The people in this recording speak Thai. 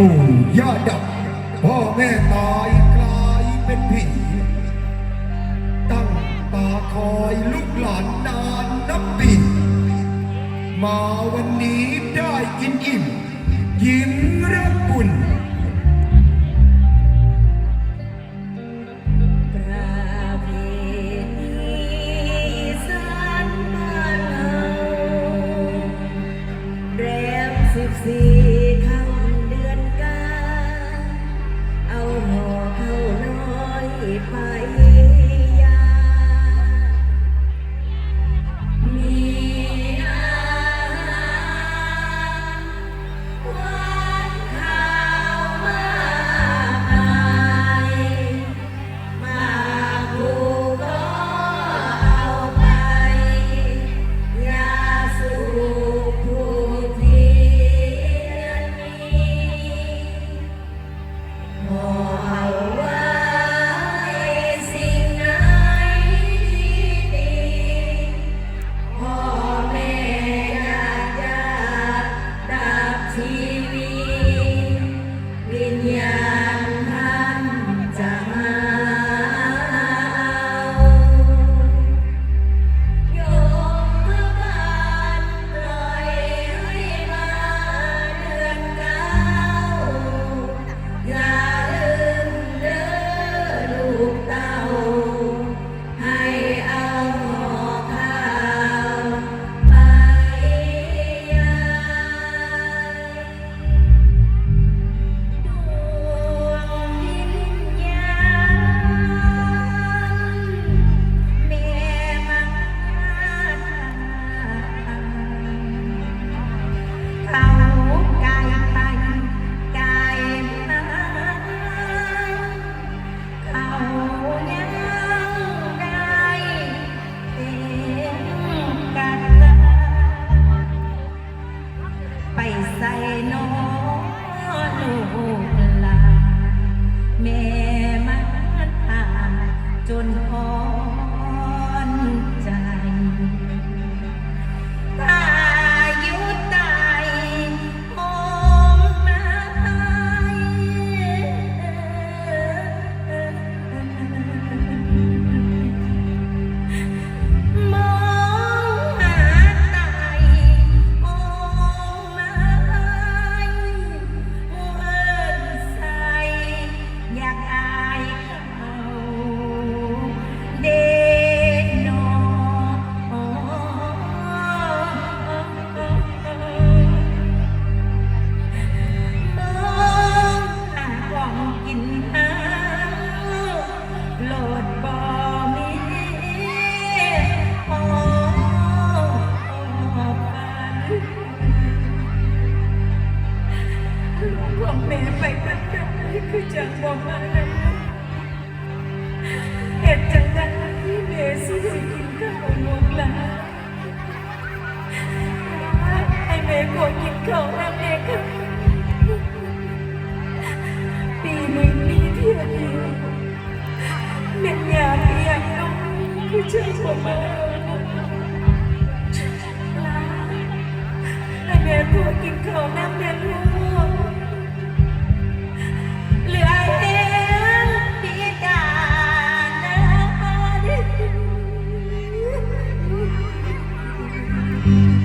ปู่ย่าดับพ่อแม่ตายกลายเป็นผี ตั้งตาคอยลูกหลานนานนับปีมาวันนี้ได้กินอิ่ม ยิ้มรับบุญสิบสี่ ปีนี้มีเพียงเดียวหนึ่งงานเพียงต้องผู้ช่วยผมมาลาแม่ผัวกินข้าวน้ำแม่ลูกเหลือเองดีกานะ Thank you.